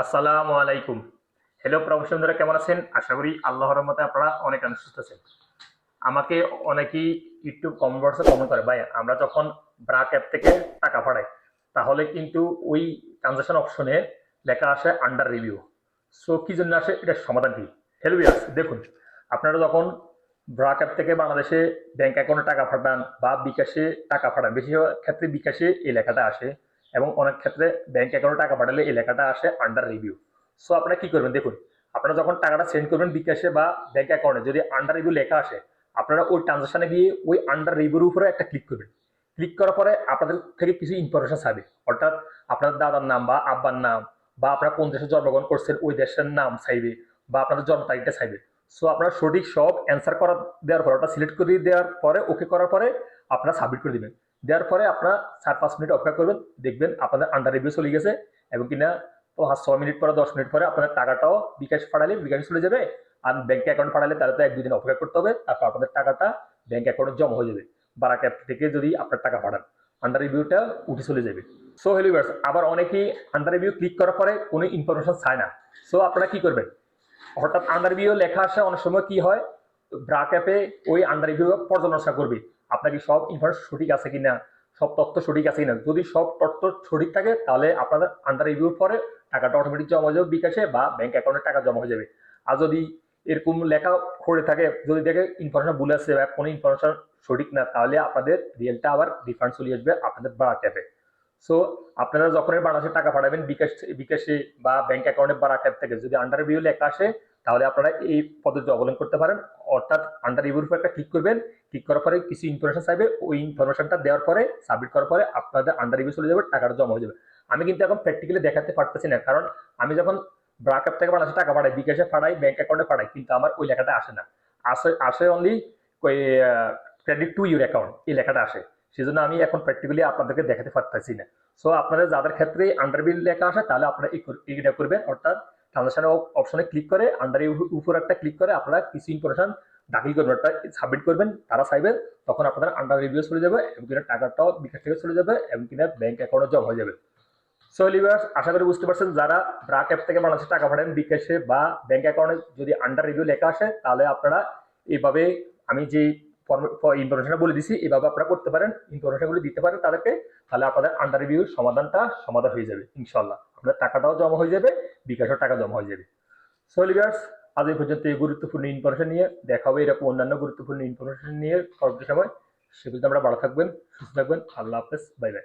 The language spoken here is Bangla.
আসসালামু আলাইকুম। হ্যালো প্রফেশন বন্ধুরা কেমন আছেন? আশা করি আল্লাহর মতে আপনারা অনেক সুস্থ আছেন। আমাকে অনেকেই ইউটিউব কমেন্ট বক্সে কমেন্ট করে, ভাই, আমরা যখন ব্রাক অ্যাপ থেকে টাকা পাঠাই তাহলে কিন্তু ওই ট্রানজাকশন অপশনে লেখা আসে আন্ডার রিভিউ সো কি জন্য আসে? এটার সমাধান কি? হ্যালো বিয়ার্স দেখুন, আপনারা যখন ব্রাক অ্যাপ থেকে বাংলাদেশে ব্যাংক অ্যাকাউন্টে টাকা পাঠান বা বিকাশে টাকা পাঠান বেশিরভাগ ক্ষেত্রে বিকাশে এই লেখাটা আসে। এবং অনেক ক্ষেত্রে ব্যাংক অ্যাকাউন্টে টাকা পাঠালে এই লেখাটা আসে আন্ডার রিভিউ সো আপনারা কি করবেন? দেখুন, আপনারা যখন টাকাটা সেন্ড করবেন বিকাশে বা ব্যাংক অ্যাকাউন্টে যদি আন্ডার রিভিউ লেখা আসে, আপনারা ওই ট্রানজাকশনে গিয়ে ওই আন্ডার রিভিউর উপরে একটা ক্লিক করবেন। ক্লিক করার পরে আপনাদের থেকে কিছু ইনফরমেশন চাইবে অর্থাৎ আপনার দাদার নাম বা আব্বার নাম বা আপনারা কোন দেশে জন্মগ্রহণ করছেন, ওই দেশের নাম চাইবে বা আপনাদের জন্ম তারিখটা চাইবে সো আপনারা সঠিক সব অ্যান্সার করা দেওয়ার পরে, ওটা সিলেক্ট করে দেওয়ার পরে ওকে করার পরে আপনারা সাবমিট করে দিবেন। দেওয়ার পরে আপনারা চার পাঁচ মিনিট অপেক্ষা করবেন, দেখবেন আপনাদের আন্ডার রিভিউ চলে গেছে এবং কিনা পাঁচ ছয় মিনিট পরে, দশ মিনিট পরে আপনার টাকাটাও বিকাশ পাঠালে বিকাশে চলে যাবে আর ব্যাংক অ্যাকাউন্ট পাঠালে তাহলে তো এক দুদিন অপেক্ষা করতে হবে, তারপর আপনাদের টাকাটা ব্যাংক অ্যাকাউন্টে জমা হয়ে যাবে। বারাক অ্যাপ থেকে যদি আপনার টাকা পাঠান আন্ডার রিভিউটা উঠে চলে যাবে। সো হেলিভার্স আবার অনেকেই আন্ডার রিভিউ ক্লিক করার পরে কোনো ইনফরমেশন চায় না। সো আপনারা কি করবেন? হঠাৎ আন্ডার রিভিউ লেখা আসে, অনেক সময় কি হয়? ব্রাক অ্যাপে ওই আন্ডার রিভিউ পর্যালোচনা করবে। আপনার কি সব ইনফরমেশন সঠিক আছে কিনা? সব তথ্য সঠিক আছে কিনা? যদি সব তথ্য সঠিক থাকে, তাহলে আপনাদের আন্ডার রিভিউ পরে টাকাটা অটোমেটিক জমা হয়ে যাবে বিকাশে বা ব্যাংক অ্যাকাউন্টে টাকা জমা হয়ে যাবে। আর যদি এরকম লেখা করে থাকে, যদি দেখে ইনফরমেশন ভুল আছে বা কোনো ইনফরমেশন সঠিক না, তাহলে আপনাদের রিয়েলটা আবার রিফান্ড চলে আসবে আপনাদের বারাক অ্যাপে সো আপনারা যখন বাংলাদেশে টাকা পাঠাবেন, বিকাশ, বিকাশে বা ব্যাংক অ্যাকাউন্টে বারাক অ্যাপ থেকে, যদি আন্ডার রিভিউ লেখা আসে তাহলে আপনারা এই পদ্ধতি অবলম্বন করতে পারেন। অর্থাৎ আন্ডার রিভিউর উপর একটা ক্লিক করবেন। ক্লিক করার পরে কিছু ইনফরমেশন চাইবে। ওই ইনফরমেশনটা দেওয়ার পরে সাবমিট করার পরে আপনাদের আন্ডার রিভিউ চলে যাবে, টাকাটা জমা হয়ে যাবে। আমি কিন্তু এখন প্র্যাকটিক্যালি দেখাতে পারতেছি না। কারণ আমি যখন ব্রাক অ্যাপ থেকে বাংলাদেশে টাকা পাঠাই, বিকাশে পাঠাই ব্যাংক অ্যাকাউন্টে পাঠাই, কিন্তু আমার ওই লেখাটা আসে না। আসে আসে অনলি ওই ক্রেডিট টু ইউর অ্যাকাউন্ট এই লেখাটা আসে। সেজন্য আমি এখন প্র্যাকটিক্যালি আপনাদেরকে দেখাতে পারতেছি না। সো আপনাদের যাদের ক্ষেত্রে আন্ডার বিল লেখা আসে, তাহলে আপনারা এই এইটা করবেন। অর্থাৎ ট্রানজাকশন অপশনে ক্লিক করে আন্ডার উপর একটা ক্লিক করে আপনারা কিছু ইনফরমেশন দাখিল করবেন ওটা সাবমিট করবেন, তারা চাইবেন তখন আপনাদের আন্ডার রিভিউ চলে যাবে এবং কিনা টাকাটাও বিকাশ থেকে চলে যাবে এবং কিনা ব্যাংক অ্যাকাউন্টে জমা হয়ে যাবে। সো লিভার্স আশা করি বুঝতে পারছেন, যারা ব্রাক অ্যাপ থেকে বাংলাদেশে টাকা পাঠান বিকাশে বা ব্যাংক অ্যাকাউন্টে যদি আন্ডার রিভিউ লেখা আসে, তাহলে আপনারা এইভাবে আমি যে ইনফরমেশনটা বলে দিছি এইভাবে আপনারা করতে পারেন ইনফরমেশনগুলো দিতে পারেন তাদেরকে, তাহলে আপনাদের আন্ডার রিভিউ সমাধানটা সমাধান হয়ে যাবে ইনশাল্লাহ আপনার টাকাটাও জমা হয়ে যাবে বিকাশও টাকা জমা হয়ে যাবে। সো লিভার্স আজ এই পর্যন্ত এই গুরুত্বপূর্ণ ইনফরমেশন নিয়ে দেখা হবে এরকম অন্যান্য গুরুত্বপূর্ণ ইনফরমেশন নিয়ে পরবর্তী সময়। সে পর্যন্ত আমরা ভালো থাকবেন, সুস্থ থাকবেন। আল্লাহ হাফেজ বাই বাই